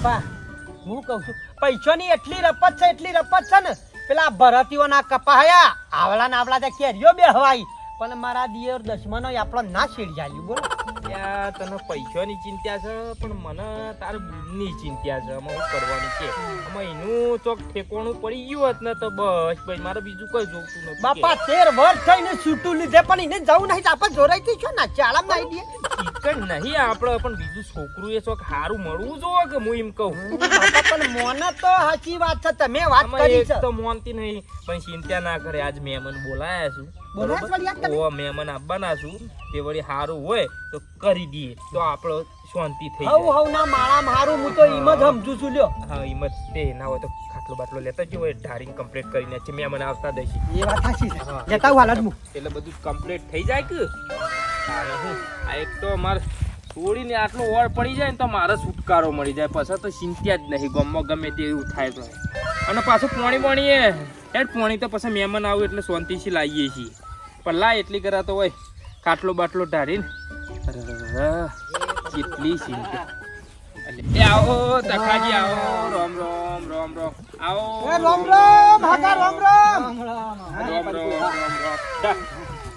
બાપા હું કહું છું પૈસાની એટલી રપત છે એટલી રપત છે ને પેલા ભરતીઓના કપાયા આવલા ને આવલા ત્યાં કેરીઓ બે હવાઈ પણ મારા દિયર દશમનો આપણો ના શેડ જાય બોલો. ત્યાં તને પૈસાની ચિંતા છે પણ મને તાર બુદ્ધની ચિંતા છે અમે શું છે? આમાં એનું ચોક ઠેકોણું પડી ગયું હોત ને તો બસ ભાઈ મારે બીજું કઈ જોતું નથી બાપા તેર વર્ષ થઈને છૂટું લીધે પણ એને જવું નહીં આપણે જોરાઈથી છો ને ચાલમ મારી દઈએ. ચિકન નહીં આપણે પણ બીજું છોકરું એ ચોક સારું મળવું જોવે કે હું એમ કહું? પણ મોને તો સાચી વાત છે તમે વાત કરી છે. તો મોનતી નહીં પણ ચિંતા ના કરે આજ મહેમાન બોલાયા છું. બરોબર મહેમાન આવવાના છું તે વળી સારું હોય તો કરી દઈએ તો આપણો શાંતિ થઈ હવ હવ ના માળા મારું હું તો એમ જ સમજુ છું લ્યો. હા હિંમત તે ના હોય તો ખાટલો બાટલો લેતા જ હોય ઢારીને કમ્પ્લીટ કરીને છે મહેમાન આવતા દઈશ એ વાત સાચી છે. લેતા હું હાલ એટલે બધું કમ્પ્લીટ થઈ જાય કે? આ એક તો અમારે છોડીને આટલો ઓળ પડી જાય ને તો મારે છુટકારો મળી જાય. પાછા તો ચિંતા જ નહીં ગમમાં ગમે તે એવું થાય તો. અને પાછું પોણી પોણી એ હેડ પોણી તો પછી મહેમાન આવું એટલે શાંતિથી લાવીએ છીએ. પણ લા એટલી કરા તો હોય કાટલો બાટલો ઢારીને કેટલી ચિંતા. એ આવો તખાજી આવો રોમ રોમ રોમ રોમ. આવો. રામ રામ રામ રામ. રોમ રોમ રોમ રોમ. જા.